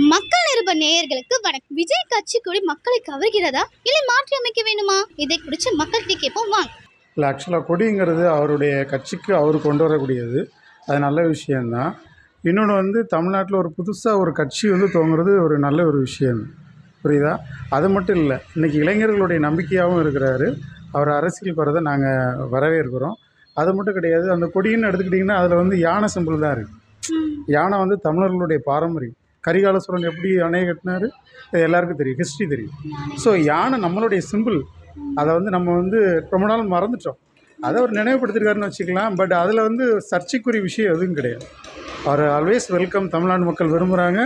மக்கள் நிருப நேயர்களுக்கு வணக்கம். விஜய் கட்சி கூடி மக்களை கவர்கிறதா? இல்லை மாற்றி அமைக்க வேண்டுமா? இதை குறித்து மக்கள்கிட்ட கேட்போம். வாங்க. இல்லை ஆக்சுவலாக கொடிங்கிறது அவருடைய கட்சிக்கு அவர் கொண்டு வரக்கூடியது. அது நல்ல விஷயந்தான் இன்னொன்று வந்து தமிழ்நாட்டில் ஒரு புதுசாக ஒரு கட்சி வந்து துவங்குறது ஒரு நல்ல ஒரு விஷயம். புரியுதா? அது மட்டும் இல்லை இன்றைக்கி இளைஞர்களுடைய நம்பிக்கையாகவும் இருக்கிறாரு. அவர் அரசியலுக்கு வரதை நாங்கள் வரவேற்கிறோம். அது மட்டும் கிடையாது அந்த கொடின்னு எடுத்துக்கிட்டிங்கன்னா அதில் வந்து யானை சிம்பிள் தான் இருக்குது யானை வந்து தமிழர்களுடைய பாரம்பரியம். கரிகால சோழன் எப்படி அணையை கட்டினாரு? அது எல்லாருக்கும் தெரியும். ஹிஸ்ட்ரி தெரியும். ஸோ யானை நம்மளுடைய சிம்பிள் அதை வந்து நம்ம வந்து ரொம்ப நாள் மறந்துட்டோம். அதை அவர் நினைவுபடுத்திருக்காருன்னு வச்சுக்கலாம். பட் அதில் வந்து சர்ச்சைக்குரிய விஷயம் எதுவும் கிடையாது. அவர் ஆல்வேஸ் வெல்கம் தமிழ்நாடு மக்கள் விரும்புகிறாங்க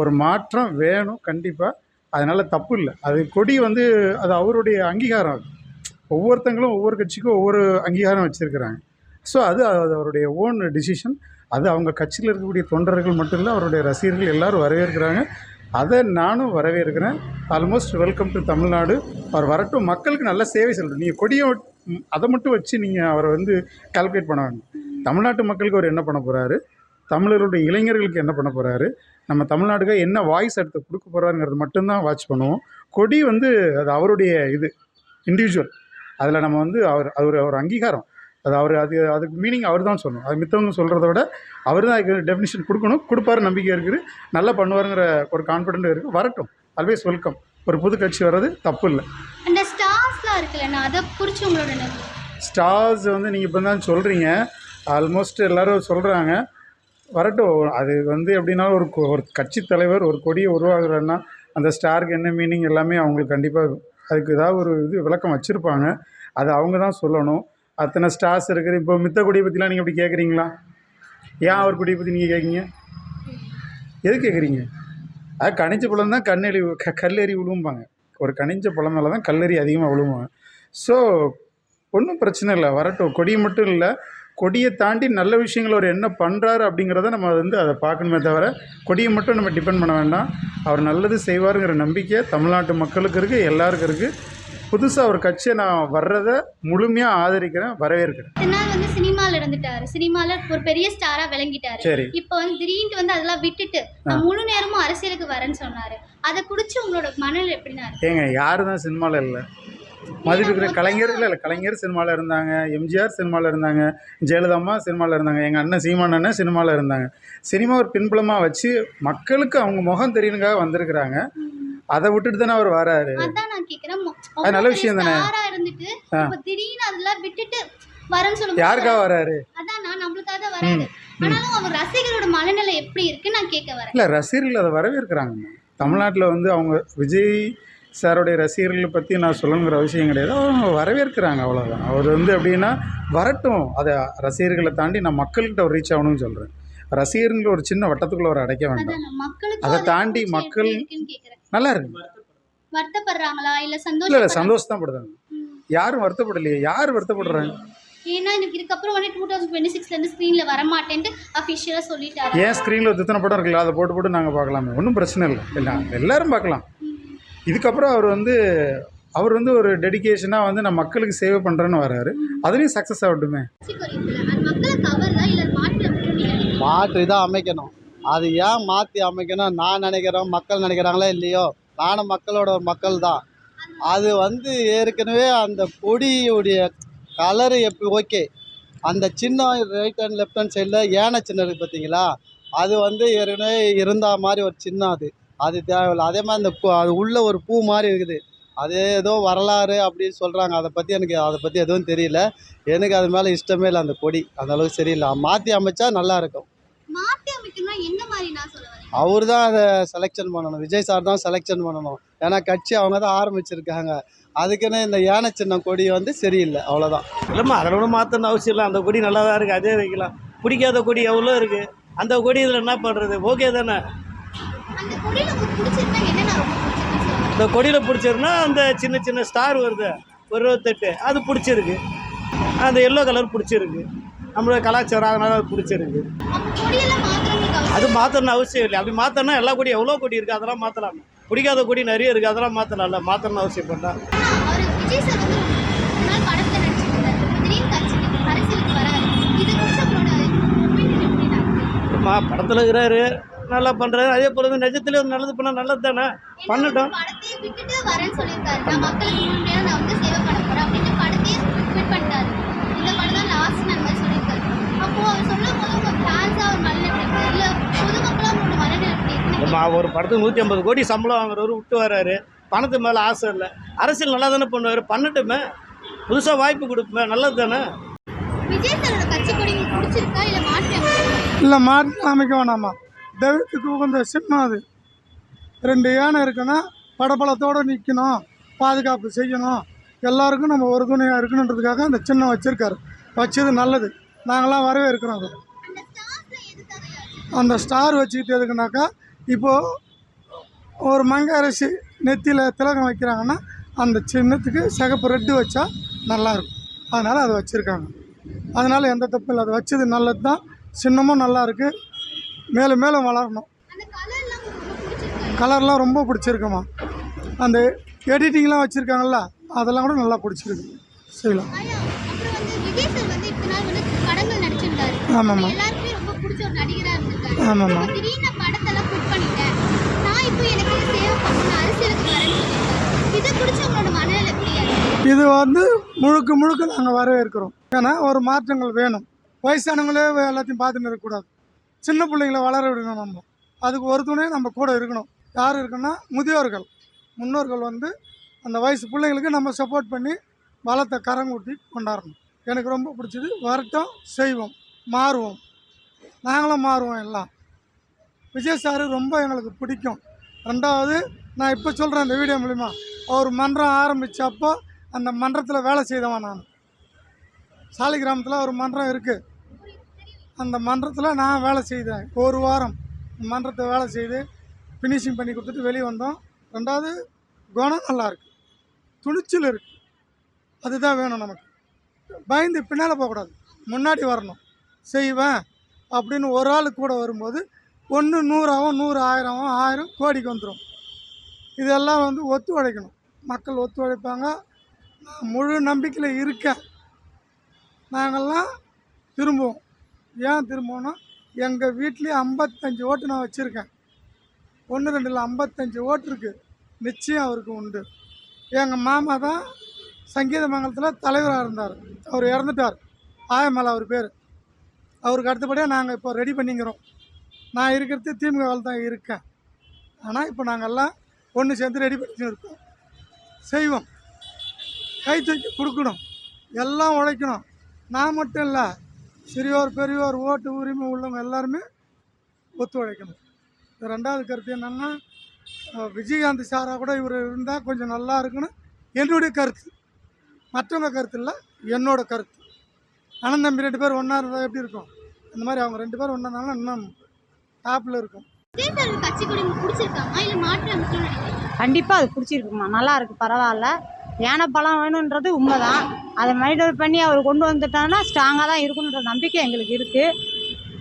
ஒரு மாற்றம் வேணும் கண்டிப்பாக அதனால் தப்பு இல்லை. அது கொடி வந்து அது அவருடைய அங்கீகாரம் அது. ஒவ்வொருத்தங்களும் ஒவ்வொரு கட்சிக்கும் ஒவ்வொரு அங்கீகாரம் வச்சுருக்கிறாங்க. ஸோ அது அது அவருடைய ஓன் டிசிஷன் அது அவங்க கட்சியில் இருக்கக்கூடிய தொண்டர்கள் மட்டும் இல்லை அவருடைய ரசிகர்கள் எல்லாரும் வரவேற்கிறாங்க. அதை நானும் வரவேற்கிறேன். Almost welcome to Tamil Nadu. அவர் வரட்டும். மக்களுக்கு நல்ல சேவை செலுத்தும். நீங்கள் கொடியை அதை மட்டும் வச்சு நீங்கள் அவரை வந்து கால்குலேட் பண்ணுவாங்க தமிழ்நாட்டு மக்களுக்கு அவர் என்ன பண்ண போகிறாரு தமிழர்களுடைய இளைஞர்களுக்கு என்ன பண்ண போகிறாரு நம்ம தமிழ்நாட்டுக்கு என்ன வாய்ஸ் எடுத்து கொடுக்க போகிறாருங்கிறது மட்டும்தான் வாட்ச் பண்ணுவோம். கொடி வந்து அது அவருடைய இது இண்டிவிஜுவல் அதில் நம்ம வந்து அவர் அவர் ஒரு அங்கீகாரம். அது அவர் அது அதுக்கு மீனிங் அவர் தான் சொல்லணும். அது மித்தவங்க சொல்கிறத விட அவர் தான் அதுக்கு டெஃபினிஷன் கொடுக்கணும். கொடுப்பாரு நம்பிக்கை இருக்குது. நல்லா பண்ணுவாருங்கிற ஒரு கான்ஃபிடென்ட் இருக்குது வரட்டும். ஆல்வேஸ் வெல்கம் ஒரு புது கட்சி வர்றது தப்பு இல்லை. அந்த ஸ்டார்ஸ்லாம் இருக்குல்லண்ணா அதை குறித்து உங்களோட. ஸ்டார்ஸ் வந்து நீங்கள் இப்போ தான் சொல்கிறீங்க ஆல்மோஸ்ட் எல்லாரும் சொல்கிறாங்க வரட்டும். அது வந்து எப்படின்னா ஒரு ஒரு கட்சி தலைவர் ஒரு கொடியை உருவாக்குறாருன்னா அந்த ஸ்டாருக்கு என்ன மீனிங் எல்லாமே அவங்களுக்கு கண்டிப்பாக அதுக்கு ஏதாவது ஒரு இது விளக்கம் வச்சுருப்பாங்க. அது அவங்க தான் சொல்லணும். அத்தனை ஸ்டார்ஸ் இருக்குது. இப்போ மித்த கொடியை பற்றிலாம் நீங்கள் இப்படி கேட்குறீங்களா ஏன் அவர் கொடியை பற்றி நீங்கள் கேட்குறீங்க எது கேட்குறீங்க அது கனிஞ்ச பழம் தான் கண்ணெறி க கல்லெறி விழும்பாங்க ஒரு கனிஞ்ச பழம் மேலே தான் கல்லெறி அதிகமாக விழுவாங்க ஸோ ஒன்றும் பிரச்சனை இல்லை. வரட்டும். கொடி மட்டும் இல்லை. கொடியை தாண்டி நல்ல விஷயங்கள் அவர் என்ன பண்ணுறாரு அப்படிங்கிறத நம்ம வந்து அதை பார்க்கணுமே தவிர கொடியை மட்டும் நம்ம டிபெண்ட் பண்ண வேண்டாம். அவர் நல்லது செய்வாருங்கிற நம்பிக்கை தமிழ்நாட்டு மக்களுக்கு இருக்குது எல்லாருக்கும் இருக்குது புதுசாக ஒரு கட்சியை நான் வர்றதை முழுமையாக ஆதரிக்கிறேன் வரவேற்கிறேன். நாள் வந்து சினிமாவில் இருந்துட்டாரு. சினிமாவில் ஒரு பெரிய ஸ்டாராக விளங்கிட்டாரு. சரி. இப்போ வந்து திடீர்னு வந்து அதெல்லாம் விட்டுட்டு நான் முழு நேரமும் அரசியலுக்கு வரேன்னு சொன்னாரு. அதை குறித்து உங்களோட மனநிலை எப்படின்னா ஏங்க யார் தான் சினிமாவில் இல்லை. மதிப்பிற்கிற கலைஞர் இல்லை இல்லை. கலைஞர் சினிமாவில் இருந்தாங்க எம்ஜிஆர் சினிமாவில் இருந்தாங்க ஜெயலலிதாம்மா சினிமாவில் இருந்தாங்க எங்கள் அண்ணன் சீமான் அண்ணன் சினிமாவில் இருந்தாங்க. சினிமா ஒரு பின்புலமாக வச்சு மக்களுக்கு அவங்க முகம் தெரியணுக்காக வந்திருக்கிறாங்க. அதை விட்டுட்டு தானே அவர் வராரு? அதான் நான் கேட்குறேன் அது நல்ல விஷயம் தானே. ஸ்டாராக இருந்துட்டு இப்போ திடீர்னு அதெல்லாம் விட்டுட்டு வரேன்னு சொல்லும்போது யாருக்காக வராரு? அதான் நான் நம்மளுக்காக தான் வராது ஆனாலும் அவர் ரசிகரோட மனநிலை எப்படி இருக்கு நான் கேட்க வரேன். இல்லை ரசிகர்கள் அதை வரவேற்கிறாங்க. தமிழ்நாட்டில் வந்து அவங்க விஜய் சாருடைய ரசிகர்களை பற்றி நான் சொல்லணுங்கிற அவசியம் கிடையாது. அவங்க வரவேற்கிறாங்க அவ்வளோதான் அவர் வந்து எப்படின்னா வரட்டும். அதை ரசிகர்களை தாண்டி நான் மக்கள்கிட்ட ஒரு ரீச் ஆகணும்னு சொல்கிறேன் ரசிகர்கள் ஒரு சின்ன வட்டத்துக்குள்ள ஒரு அடைக்க வேண்டாம். மக்களுக்கு அதை தாண்டி மக்கள் நல்லா இருக்கு. வருத்தப்படுறாங்களா? இல்ல இல்லை இல்லை சந்தோஷம் சந்தோஷம் தான் படுதாங்க யாரும் வருத்தப்படலையே? யார் வருத்தப்படுறாங்க ஏன்னா எனக்கு இதுக்கப்புறம் வந்து டூ தௌசண்ட் டுவெண்ட்டி சிக்ஸ்லேருந்து ஸ்க்ரீனில் வரமாட்டேன்ட்டு அஃபிஷியலாக சொல்லிட்டாரு? ஏன் ஸ்க்ரீனில் ஒரு எத்தனை படம் இருக்குல்ல அதை போட்டு போட்டு நாங்கள் பார்க்கலாமே. ஒன்றும் பிரச்சனை இல்லை. இல்லை எல்லாரும் பார்க்கலாம். இதுக்கப்புறம் அவர் வந்து அவர் வந்து ஒரு டெடிகேஷனாக வந்து நான் மக்களுக்கு சேவை பண்ணுறேன்னு வராரு. அதுலேயும் சக்ஸஸ் ஆகட்டுமே. கட்சி குறைப்புல அது மக்களை கவர்தா இல்லை மாற்றி இதாக தான் அமைக்கணும். அது ஏன் மாற்றி அமைக்கணும்? நான் நினைக்கிறேன் மக்கள் நினைக்கிறாங்களோ இல்லையோ? நானும் மக்களோட ஒரு மக்கள் தான். அது வந்து ஏற்கனவே அந்த கொடியுடைய கலரு எப்படி ஓகே. அந்த சின்ன ரைட் ஹேண்ட் லெஃப்ட் ஹேண்ட் சைடில் ஏன சின்ன இருக்குது பார்த்தீங்களா? அது வந்து ஏற்கனவே இருந்தால் மாதிரி ஒரு சின்ன அது. அது தேவையில்லை. அதே மாதிரி அந்த பூ- அது உள்ள ஒரு பூ மாதிரி இருக்குது. அது ஏதோ வரலாறு அப்படின்னு சொல்கிறாங்க அதை பற்றி எனக்கு அதை பற்றி எதுவும் தெரியல. எனக்கு அது மேலே இஷ்டமே இல்லை அந்த கொடி. அந்தளவுக்கு சரியில்லை. மாற்றி அமைச்சா நல்லாயிருக்கும் இருக்கும் மாற்றி அமைக்கணும்னா என்ன மாதிரி நான் சொல்ல வரேன்? அவர் தான் அதை செலெக்ஷன் பண்ணணும். விஜய் சார் தான் செலெக்ஷன் பண்ணணும். ஏன்னா கட்சி அவங்க தான் ஆரம்பிச்சிருக்காங்க. அதுக்குன்னு இந்த யானை சின்னம் கொடி வந்து சரியில்லை. அவ்வளோதான் இல்லைம்மா அதில் ஒன்றும் மாற்றணும் அவசியம் இல்லை. அந்த கொடி நல்லா தான் இருக்குது அதே வைக்கலாம். பிடிக்காத கொடி எவ்வளோ இருக்குது அந்த கொடி இதில் என்ன பண்ணுறது ஓகே தானே? அந்த கொடியில் உங்களுக்கு பிடிச்சிருந்தா என்ன நான் ரொம்ப பிடிச்சிருக்குன்னு சொல்லுவேன் இந்த கொடியில் பிடிச்சிருந்தா அந்த சின்ன சின்ன ஸ்டார் வருது. ஒரு இருபத்தெட்டு. அது பிடிச்சிருக்கு. அந்த எல்லோ கலர் பிடிச்சிருக்கு. நம்மளோட கலாச்சாரம் அதனால அது பிடிச்சிருக்கு. அது மாற்றணும் அவசியம் இல்லை. அப்படி மாற்றணும்னா எல்லா கொடி எவ்வளோ கொடி இருக்குது அதெல்லாம் மாற்றலாம் பிடிக்காத கொடி நிறைய இருக்குது அதெல்லாம் மாற்றலாம்ல மாற்றணும் அவசியம் பண்ணா அவர் விஜய் சார் வந்து ஒரு நாள் படத்தில் இருக்கிறாரு நல்லா பண்ணுறாரு அதே போல் வந்து நிஜத்துலேயே நல்லது பண்ணால் நல்லது தானே பண்ணட்டும். விட்டுட்டு வரேன்னு சொல்லியிருக்காரு. நான் மக்களுக்கு முன்னாடியே நான் வந்து சேவை பண்ண போறேன் அப்படின்னு படத்தையே குவிட் பண்ணிட்டாரு. ஒரு படத்துக்கு நூற்றி ஐம்பது கோடி சம்பளம் வாங்குறவர் விட்டு வர்றாரு பணத்து மேலே ஆசை இல்லை. அரசியல் நல்லா தானே பண்ணுவார். பண்ணட்டுமே புதுசாக வாய்ப்பு கொடுப்பேன் நல்லது தானே இல்ல மாற்றி அமைக்க வேணாமா? தெய்வத்துக்கு உகந்த சின்னம் அது. ரெண்டு யானை இருக்குன்னா படபலத்தோடு நிற்கணும் பாதுகாப்பு செய்யணும். எல்லாருக்கும் நம்ம ஒரு துணையாக இருக்கணுன்றதுக்காக அந்த சின்னம் வச்சுருக்காரு. வச்சது நல்லது. நாங்களாம் வரவேற்கிறோம் அது. அந்த அந்த ஸ்டார் வச்சுக்கிட்டு எதுக்குனாக்கா இப்போது ஒரு மங்க அரிசி நெத்தியில் திலகம் வைக்கிறாங்கன்னா அந்த சின்னத்துக்கு சிகப்பு ரெட்டு வச்சா நல்லாயிருக்கும் அதனால் அதை வச்சுருக்காங்க. அதனால் எந்த தப்பும் இல்லை. அதை வச்சது நல்லது தான் சின்னமும் நல்லா இருக்குது மேலும் மேலும் வளரணும். கலர்லாம் ரொம்ப கலர்லாம் ரொம்ப பிடிச்சிருக்குமா. அந்த எடிட்டிங்லாம் வச்சுருக்காங்கல்ல அதெல்லாம் கூட நல்லா பிடிச்சிருக்கு. செய்யலாம் வரேன்னு சொல்லியிருக்காரு இதை வந்து முழுக்க முழுக்க நாங்கள் வரவேற்கிறோம். ஏன்னா ஒரு மாற்றங்கள் வேணும். வயசானவங்களே எல்லாத்தையும் பார்த்துன்னு இருக்கக்கூடாது. சின்ன பிள்ளைங்கள வளர விடணும் நம்ம. அதுக்கு ஒரு துணை நம்ம கூட இருக்கணும். யார் இருக்குன்னா முதியோர்கள். முன்னோர்கள் வந்து அந்த வயசு பிள்ளைங்களுக்கு நம்ம சப்போர்ட் பண்ணி பலத்தை கரங்கூட்டி கொண்டாடணும். எனக்கு ரொம்ப பிடிச்சது வரட்டும் செய்வோம். மாறுவோம். நாங்களும் மாறுவோம் எல்லாம். விஜய் சார் ரொம்ப எங்களுக்கு பிடிக்கும். ரெண்டாவது நான் இப்போ சொல்கிறேன் இந்த வீடியோ மூலிமா அவர் மன்றம் ஆரம்பித்தப்போ அந்த மன்றத்தில் வேலை செய்தவன் நான். சாலி கிராமத்தில் ஒரு மன்றம் இருக்குது அந்த மன்றத்தில் நான் வேலை செய்தேன். ஒரு வாரம் மன்றத்தை வேலை செய்து ஃபினிஷிங் பண்ணி கொடுத்துட்டு வெளியே வந்தோம். ரெண்டாவது குணம் நல்லாயிருக்கு துணிச்சல் இருக்குது அதுதான் வேணும் நமக்கு. பயந்து பின்னால் போகக்கூடாது. முன்னாடி வரணும். செய்வேன் அப்படின்னு ஒரு ஆள் கூட வரும்போது ஒன்று நூறாகவும் நூறு ஆயிரமாகவும் ஆயிரம் கோடிக்கு வந்துடும் இதெல்லாம் வந்து ஒத்துழைக்கணும். மக்கள் ஒத்துழைப்பாங்க. நான் முழு நம்பிக்கையில் இருக்கேன். நாங்கள்லாம் திரும்புவோம். ஏன் திரும்புவோன்னா எங்கள் வீட்லேயே ஐம்பத்தஞ்சு ஓட்டு நான் வச்சுருக்கேன். ஒன்று ரெண்டில் ஐம்பத்தஞ்சு ஓட்டு இருக்குது நிச்சயம் அவருக்கு உண்டு. எங்கள் மாமா தான் சங்கீத மங்கலத்தில் தலைவராக இருந்தார். அவர் இறந்துட்டார். ஆயமலை அவர் பேர். அவருக்கு அடுத்தபடியாக நாங்கள் இப்போ ரெடி பண்ணிக்கிறோம். நான் இருக்கிறது திமுகவில் தான் இருக்கேன். ஆனால் இப்போ நாங்கள் எல்லாம் ஒன்று சேர்ந்து ரெடி பண்ணி இருக்கோம். செய்வோம். கை தூக்கி கொடுக்கணும். எல்லாம் உழைக்கணும். நான் மட்டும் இல்லை சிறியோர் பெரியோர் ஓட்டு உரிமை உள்ளவங்க எல்லாருமே ஒத்துழைக்கணும் இது ரெண்டாவது கருத்து என்னென்னா விஜயகாந்த் சாராக கூட இவர் இருந்தால் கொஞ்சம் நல்லா இருக்குன்னு என்னுடைய கருத்து. மற்றவங்க கருத்து இல்லை என்னோடய கருத்து. அண்ணன் தம்பி ரெண்டு பேர் ஒன்றா இருந்தால் எப்படி இருக்கும்? அந்த மாதிரி அவங்க ரெண்டு பேரும் ஒன்றா இருந்தாலும் இன்னும் டாப்பில் இருக்கும். கண்டிப்பாக அது பிடிச்சிருக்குமா? நல்லா இருக்கு பரவாயில்ல. யானை பழம் வேணுன்றது உண்மைதான். அதை மைண்டர் பண்ணி அவர் கொண்டு வந்துட்டாங்கன்னா ஸ்ட்ராங்காக தான் இருக்குன்ற நம்பிக்கை எங்களுக்கு இருக்குது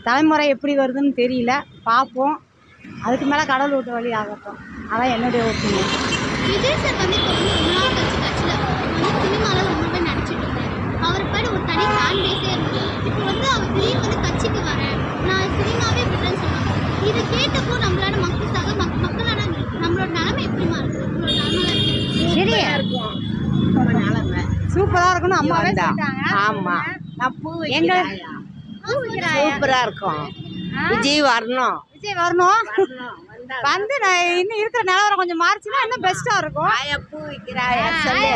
தலைமுறை எப்படி வருதுன்னு தெரியல. பார்ப்போம். அதுக்கு மேலே கடல் விட்டு வழி ஆகட்டும். அதான் என்னுடைய ஒப்பீனியன் விஜய் சார் வந்து இப்போ வந்து ரொம்ப நாள் கட்சி கட்சியில் வந்து சினிமாவில் ரொம்பவே நடிச்சிட்டு இருந்தார் அவர் ஃபேன் பேஸே இருந்தது இப்போ வந்து அவர் திடீர்னு வந்து கட்சிக்கு வரேன் நான் சினிமாவே விடுறேன்னு சொன்னாங்க. இதை கேட்டப்போ நம்மளால மக்களுக்காக மக் மக்களால நம்மளோட நிலைமை எப்படிமா இருக்கு? உங்களோட நிலைமை எப்படி சூப்பராக இருக்குன்னு அம்மாவே சொல்லிட்டாங்க. ஆமா. நான் பூ எங்க. சூப்பரா இருக்கும். விஜய் வரணும். விஜய் வரணும். வந்து நான் இன்னும் இருக்கிற நிலவரம் கொஞ்சம் மாறிச்சுன்னா இன்னும் பெஸ்ட்டாக இருக்கும். பூ சொல்லு.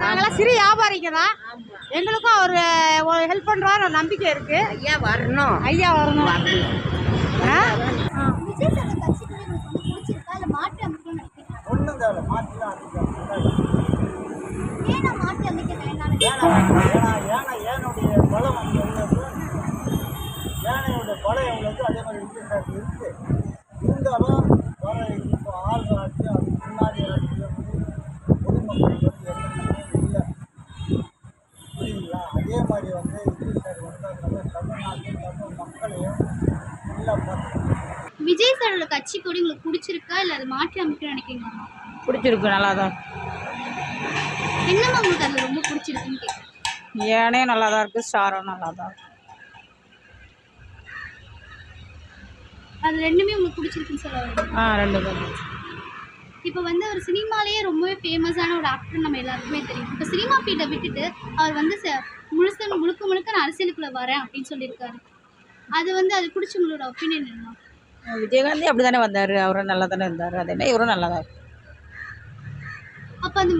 நாங்கெல்லாம் சிறு வியாபாரிங்க தான். எங்களுக்கும் அவர் ஒரு ஹெல்ப் பண்ணுறாரு நம்பிக்கை இருக்கு. ஐயா வரணும். ஐயா வரணும். ஆ? விஜய் சாரோட கட்சி கொடி உங்களுக்கு வந்து பிடிச்சிருக்கா இல்லை மாற்றி அமைக்கணும்னு நினைக்கிறீங்க ஒன்றும் தேவை மாற்றிலாம் ஏன்னா மாற்றி அமைக்க வேண்டாம் ஏன்னா ஏன்னா ஏனுடைய பலம் அங்கே உள்ளது யானையோட பலம் எவ்வளவு அதே மாதிரி விஜயசாஸ்திரி இருக்கு இருந்தாலும் வர இப்போ ஆள் ஆட்சி அதுக்கு முன்னாடி ஆட்சி பொதுமக்களுக்கு வந்து எதுவுமே இல்லை புரியுங்களா அதே மாதிரி வந்து விஜயசாஸ்திரி வந்தாங்க தமிழ்நாட்டில் தமிழ் மக்களையும் நல்லா பார்த்து விஜய் சாரோட கட்சி கொடி உங்களுக்கு பிடிச்சிருக்கா? இல்லை அதை மாற்றி அமைக்கணும்னு நினைக்கிறீங்களா? பிடிச்சிருக்கு நல்லா தான் என்னம்மா உங்களுக்கு அதில் ரொம்ப பிடிச்சிருக்குன்னு கேட்குறேன் ஏனே நல்லா தான் இருக்குது ஸ்டாரும் நல்லா தான் இருக்கு. அது ரெண்டுமே உங்களுக்கு பிடிச்சிருக்குன்னு சொல்ல வரீங்க ஆ ரெண்டு பேரும். இப்போ வந்து அவர் சினிமாலேயே ரொம்பவே ஃபேமஸான ஒரு ஆக்டர் நம்ம எல்லாருக்குமே தெரியும். இப்போ சினிமா ஃபீல்டை விட்டுட்டு அவர் வந்து ச- முழுச முழுக்க முழுக்க நான் அரசியலுக்குள்ள வரேன் அப்படின்னு சொல்லியிருக்காரு. அது வந்து அது பிடிச்ச உங்களோட ஒப்பீனியன் என்ன விஜயகாந்தி அப்படி தானே வந்தார்? அவரும் நல்லா தானே இருந்தார். அதே மாதிரி இவரும் நல்லா தான் அப்போ அந்த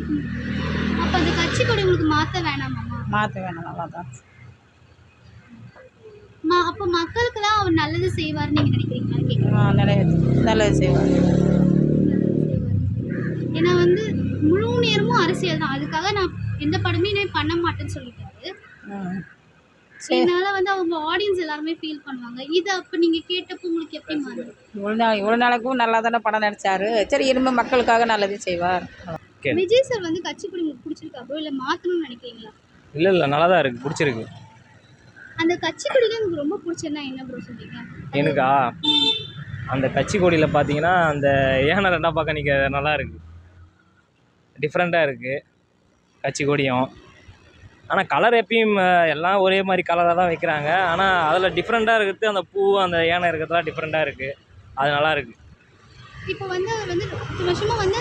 அப்போ அந்த கட்சி கொடி உங்களுக்கு மாற்ற வேணாமாம்மா மாற்ற வேணாம் நல்லா தான் மா அப்போ மக்களுக்கு தான் அவர் நல்லது செய்வார்னு நீங்கள் நினைக்கிறீங்களான்னு கேட்குறேன் ஆ, நிறைய நல்லது செய்வார். ஏன்னா வந்து முழு நேரமும் அரசியல் தான் அதுக்காக நான் எந்த படமே பண்ண மாட்டேன்னு சொல்லிட்டாரு. இதனால வந்து அவங்க ஆடியன்ஸ் எல்லாருமே ஃபீல் பண்ணுவாங்க. இதை அப்போ நீங்கள் கேட்டப்போ உங்களுக்கு எப்படி மாறுது? இவ்வளோ நாள் இவ்வளோ நாளுக்கும் நல்லா தானே படம் நடிச்சாரு. சரி இனிமேல் மக்களுக்காக நல்லது செய்வார். விஜய் சார் வந்து கட்சி கொடி உங்களுக்கு பிடிச்சிருக்கா ப்ரோ இல்லை மாற்றணும்னு நினைக்கிறீங்களா? இல்லை இல்லை நல்லா தான் இருக்குது பிடிச்சிருக்கு. அந்த கட்சி கொடியில உங்களுக்கு ரொம்ப பிடிச்சதுன்னா என்ன ப்ரோ சொல்றீங்க? எனக்கா? அந்த கட்சி கொடியில் பார்த்தீங்கன்னா அந்த ஏன ரெண்டா பார்க்க நிற்க நல்லா இருக்குது டிஃப்ரெண்ட்டாக இருக்குது கட்சி கொடியும் ஆனால் கலர் எப்பயும் எல்லாம் ஒரே மாதிரி கலராக தான் வைக்கிறாங்க. ஆனால் அதில் டிஃப்ரெண்ட்டாக இருக்கிறது அந்த பூ அந்த யானை இருக்கிறதுலாம் டிஃப்ரெண்ட்டாக இருக்குது அது நல்லா இருக்குது இப்போ வந்து அவர் வந்து பத்து வருஷமா வந்து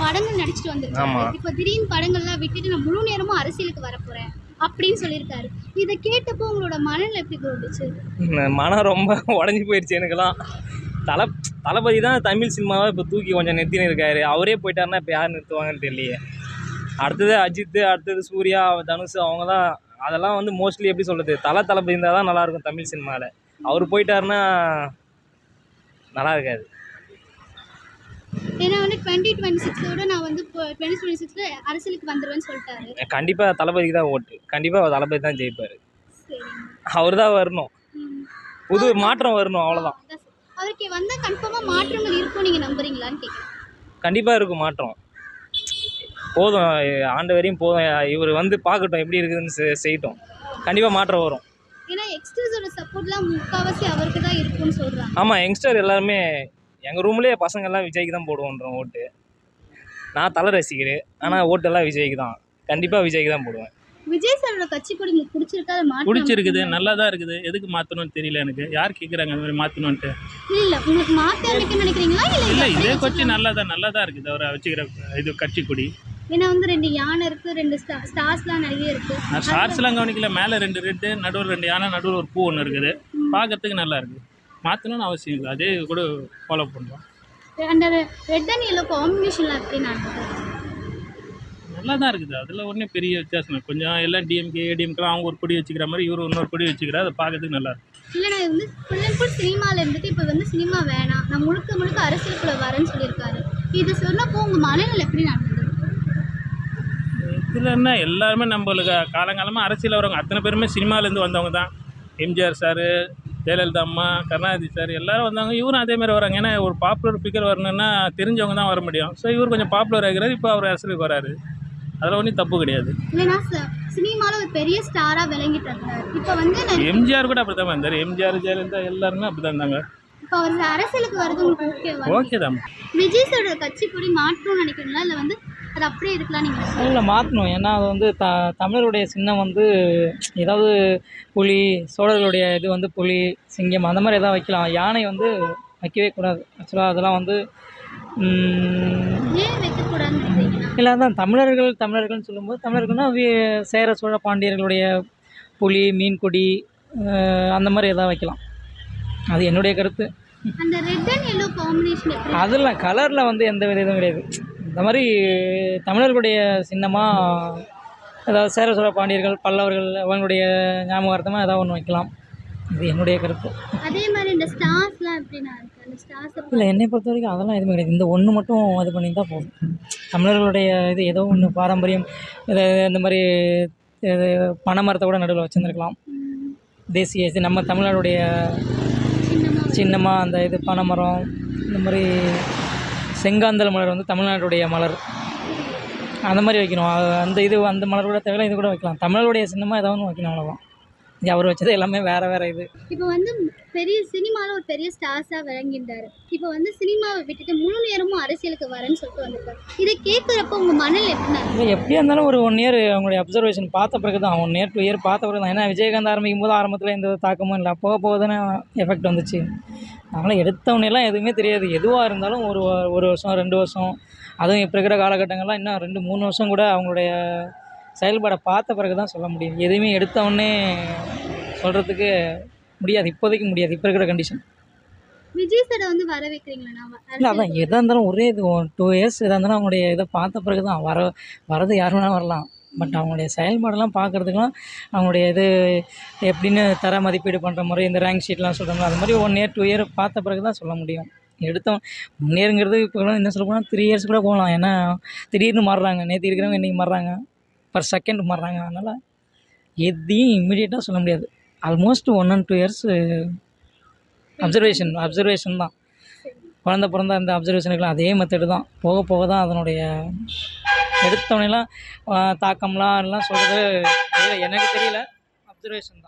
படங்கள் நடிச்சிட்டு வந்திருக்காரு ஆமா. இப்போ திடீர்னு படங்கள்லாம் விட்டுட்டு நான் முழு நேரமும் அரசியலுக்கு வர போறேன் அப்படின்னு சொல்லியிருக்காரு. இதை கேட்டப்போ உங்களோட மனநிலை எப்படி தோணுச்சு? மனம் ரொம்ப உடஞ்சி போயிடுச்சு எனக்கெல்லாம். தல தளபதி தான் தமிழ் சினிமாவை இப்போ தூக்கி கொஞ்சம் நிறுத்தின்னு இருக்காரு. அவரே போயிட்டாருன்னா இப்போ யார் நிறுத்துவாங்கன்னு தெரியலையே. அடுத்தது அஜித் அடுத்தது சூர்யா தனுஷ் அவங்க தான் அதெல்லாம் வந்து மோஸ்ட்லி எப்படி சொல்கிறது தலை தளபதி இருந்தால் தான் நல்லாயிருக்கும் தமிழ் சினிமாவில். அவர் போயிட்டாருன்னா நல்லா இருக்காது ஏன்னா வந்து டுவெண்ட்டி டுவெண்ட்டி சிக்ஸோட நான் வந்து டுவெண்ட்டி டுவெண்ட்டி சிக்ஸில் அரசியலுக்கு வந்துடுவேன்னு சொல்லிட்டாரு. கண்டிப்பாக தளபதிக்கு தான் ஓட்டு. கண்டிப்பாக தளபதி தான் ஜெயிப்பார். அவர் தான் வரணும். புது மாற்றம் வரணும் அவ்வளோதான். அவருக்கு வந்த கன்ஃபார்மாக மாற்றங்கள் இருக்கும் நீங்கள் நம்புறீங்களான்னு கேட்குறேன் கண்டிப்பாக இருக்கும் மாற்றம். போதும் ஆண்டு வரையும் போதும். இவர் வந்து பார்க்கட்டும் எப்படி இருக்குதுன்னு செ- செய்யட்டும். கண்டிப்பாக மாற்றம் வரும். ஏன்னா யங்ஸ்டர்ஸோட சப்போர்ட்லாம் முக்கால்வாசி அவருக்கு தான் இருக்கும்னு சொல்கிறாங்க ஆமாம் யங்ஸ்டர் எல்லாருமே எங்கள் ரூம்லேயே பசங்கள்லாம் விஜய்க்கு தான் போடுவோன்றோம் ஓட்டு. நான் தலை ரசிகர் ஆனால் ஓட்டெல்லாம் விஜய்க்கு தான். கண்டிப்பாக விஜய்க்கு தான் போடுவேன். விஜய் சாரோட கட்சி கொடி பிடிச்சிருக்கா? அதை பிடிச்சிருக்குது நல்லா தான் இருக்குது. எதுக்கு மாற்றணும்னு தெரியல எனக்கு. யார் கேட்குறாங்க அந்த மாதிரி மாற்றணுன்ட்டு இல்ல இல்ல. உங்களுக்கு மாத்தி அமைக்க நினைக்கிறீங்களா? இல்ல இல்லை. இது கொச்சி? நல்லா தான் நல்லா தான் இருக்குது. அவரை வச்சுக்கிற இது கட்சி கொடி. ஏன்னா வந்து ரெண்டு யானை இருக்கு ரெண்டு ஸ்டா ஸ்டார்ஸ்லாம் நிறைய இருக்கு. நான் ஷார்ட்ஸ்லாம் கவனிக்கல. மேலே ரெண்டு ரெட்டு நடுவில் ரெண்டு யானை நடுவில் ஒரு பூ ஒன்று இருக்குது. பார்க்கறதுக்கு நல்லா இருக்குது மாற்றணும்னு அவசியம் இல்லை. அதே கூட ஃபாலோ பண்ணுறோம் அந்த ரெட் அண்ட் எல்லோ காம்பினேஷன்லாம் எப்படி நடக்குது நல்லா தான் இருக்குது. அதில் ஒன்றும் பெரிய வித்தியாசம் இல்லை. கொஞ்சம் எல்லாம் டிஎம்கே ஏடிஎம்கேலாம் அவங்க ஒரு கொடி வச்சுக்கிற மாதிரி இவர் இன்னொரு கொடி வச்சுக்கிறார். அதை பார்க்கறதுக்கு நல்லா இருக்கு. இல்ல நான் வந்து ஃபுல் அண்ட் ஃபுல் சினிமால இருந்துட்டு இப்போ வந்து சினிமா வேணாம். நான் முழுக்க முழுக்க அரசியலுக்குள்ள வரேன்னு சொல்லியிருக்காரு. இது சொன்னப்போ உங்க மனநிலை எப்படி நடந்தது இதில் என்ன எல்லாருமே நம்மளுக்கு காலங்காலமாக அரசியல் வரவங்க. அத்தனை பேருமே சினிமாலேருந்து வந்தவங்க தான். எம்ஜிஆர் சார் ஜெயலலிதா அம்மா கருணாநிதி சார் எல்லாரும் வந்தாங்க இவரும் அதே மாதிரி வராங்க. ஏன்னா ஒரு பாப்புலர் ஃபிகர் வரணும்னா தெரிஞ்சவங்க தான் வர முடியும். ஸோ இவர் கொஞ்சம் பாப்புலர் ஆகிறார். இப்போ அவர் அரசியலுக்கு வராரு. அதில் ஒன்றும் தப்பு கிடையாது. இல்லைன்னா ச- சினிமால ஒரு பெரிய விளங்கிட்டு இருந்தாரு இப்போ வந்து நான் எம்ஜிஆர் கூட அப்படி தான் வந்தார். எம்ஜிஆர் ஜெயலலிதா எல்லாருமே அப்படி தான் இருந்தாங்க. இப்போ அவர் அரசியலுக்கு வருது உங்களுக்கு ஓகே தான். விஜய் சாரோட கட்சி கொடி மாற்றணும்னு நினைக்கிறீங்களா? இல்லை வந்து அது அப்படியே இருக்கலாம் நீங்க இல்லை மாற்றணும் ஏன்னா அது வந்து த தமிழருடைய சின்னம் வந்து ஏதாவது புலி சோழர்களுடைய இது வந்து புலி சிங்கம் அந்த மாதிரி எதாவது வைக்கலாம். யானை வந்து வைக்கவே கூடாது. ஆக்சுவலாக அதெல்லாம் வந்து இல்லை அதான் தமிழர்கள் தமிழர்கள்னு சொல்லும்போது தமிழர்கள்னா வி- சேர சோழ பாண்டியர்களுடைய புலி மீன்கொடி அந்த மாதிரி எதாவது வைக்கலாம். அது என்னுடைய கருத்து. அந்த ரெட் அண்ட் எல்லோ காம்பினேஷன் எப்படி அதில் கலரில் வந்து எந்த வித இதுவும் கிடையாது. இந்த மாதிரி தமிழர்களுடைய சின்னமாக ஏதாவது சேர சோழ பாண்டியர்கள் பல்லவர்கள் அவங்களுடைய ஞாபகார்த்தமாக ஏதாவது ஒன்று வைக்கலாம். இது என்னுடைய கருத்து. அதே மாதிரி இந்த ஸ்டார்ஸ்லாம் எப்படின்னா இல்லை என்னை பொறுத்த வரைக்கும் அதெல்லாம் எதுவுமே கிடையாது. இந்த ஒன்று மட்டும் இது பண்ணி தான் போதும். தமிழர்களுடைய இது ஏதோ ஒன்று பாரம்பரியம் இது இந்த மாதிரி இது பனை மரத்தை கூட நடுவில் வச்சுருந்துருக்கலாம். தேசிய இது நம்ம தமிழருடைய சின்னமாக சின்னமாக அந்த இது பனைமரம் இந்த மாதிரி செங்காந்தல் மலர் வந்து தமிழ்நாட்டுடைய மலர். அந்த மாதிரி வைக்கணும். அந்த இது அந்த மலர் கூட இது கூட வைக்கலாம். தமிழருடைய சின்னமாக ஏதாவது ஒன்று வைக்கணும் அவ்வளோதான் அவர் வச்சது எல்லாமே வேறு வேறு இது. இப்போ வந்து பெரிய சினிமாவில் ஒரு பெரிய ஸ்டார்ஸாக விளங்கிட்டாரு இப்போ வந்து சினிமாவை விட்டுட்டு முழு நேரமும் அரசியலுக்கு வரேன்னு சொல்லிட்டு வந்திருக்காரு. இதை கேட்குறப்ப உங்கள் மனநிலை எப்படி எப்படியா இருந்தாலும் ஒரு ஒன் இயர் அவங்களுடைய அப்சர்வேஷன் பார்த்த பிறகு தான் ஒன் இயர் டூ இயர் பார்த்த பிறகு தான். ஏன்னா விஜயகாந்த் ஆரம்பிக்கும் போது ஆரம்பத்தில் எந்த தாக்கமும் இல்லை. போக போக தானே எஃபெக்ட் வந்துச்சு. அதனால் எடுத்தவொடனேலாம் எதுவுமே தெரியாது. எதுவாக இருந்தாலும் ஒரு ஒரு வருஷம் ரெண்டு வருஷம் அதுவும் இப்போ இருக்கிற காலகட்டங்கள்லாம் இன்னும் ரெண்டு மூணு வருஷம் கூட அவங்களுடைய செயல்பாடை பார்த்த பிறகு தான் சொல்ல முடியும். எதுவுமே எடுத்தவொடனே சொல்கிறதுக்கு முடியாது. இப்போதைக்கு முடியாது. இப்போ இருக்கிற கண்டிஷன் விஜய் சாரை வந்து வர இல்லை அதான் எதாக இருந்தாலும் ஒரே இது. டூ இயர்ஸ் எதாக இருந்தாலும் அவங்களுடைய இதை பார்த்த பிறகு தான் வர வரது யார் வேணாலும் வரலாம். பட் அவங்களுடைய செயல்பாடெல்லாம் பார்க்குறதுக்குலாம் அவங்களுடைய இது எப்படின்னு தர மதிப்பீடு பண்ணுற முறை இந்த ரேங்க் ஷீட்லாம் சொல்கிறாங்க அது மாதிரி ஒன் இயர் டூ இயர் பார்த்த பிறகு தான் சொல்ல முடியும். எடுத்தோம் ஒன் இயருங்கிறது இப்போ என்ன சொல்ல போனால் த்ரீ இயர்ஸ் கூட போகலாம். ஏன்னா திடீர்னு மாறுறாங்க. நேற்று இருக்கிறவங்க இன்றைக்கி மாறுறாங்க. பர் செகண்ட் மாறுறாங்க அதனால் எதையும் இம்மிடியேட்டாக சொல்ல முடியாது. Almost one and two years observation observation தான். குழந்த பிறந்த அந்த அப்சர்வேஷனுக்குலாம் அதே மெத்தடு தான். போக போக தான் அதனுடைய எடுத்தவனையெல்லாம் தாக்கம்லாம் எல்லாம் சொல்கிறது எனக்கு தெரியல. அப்சர்வேஷன் தான்.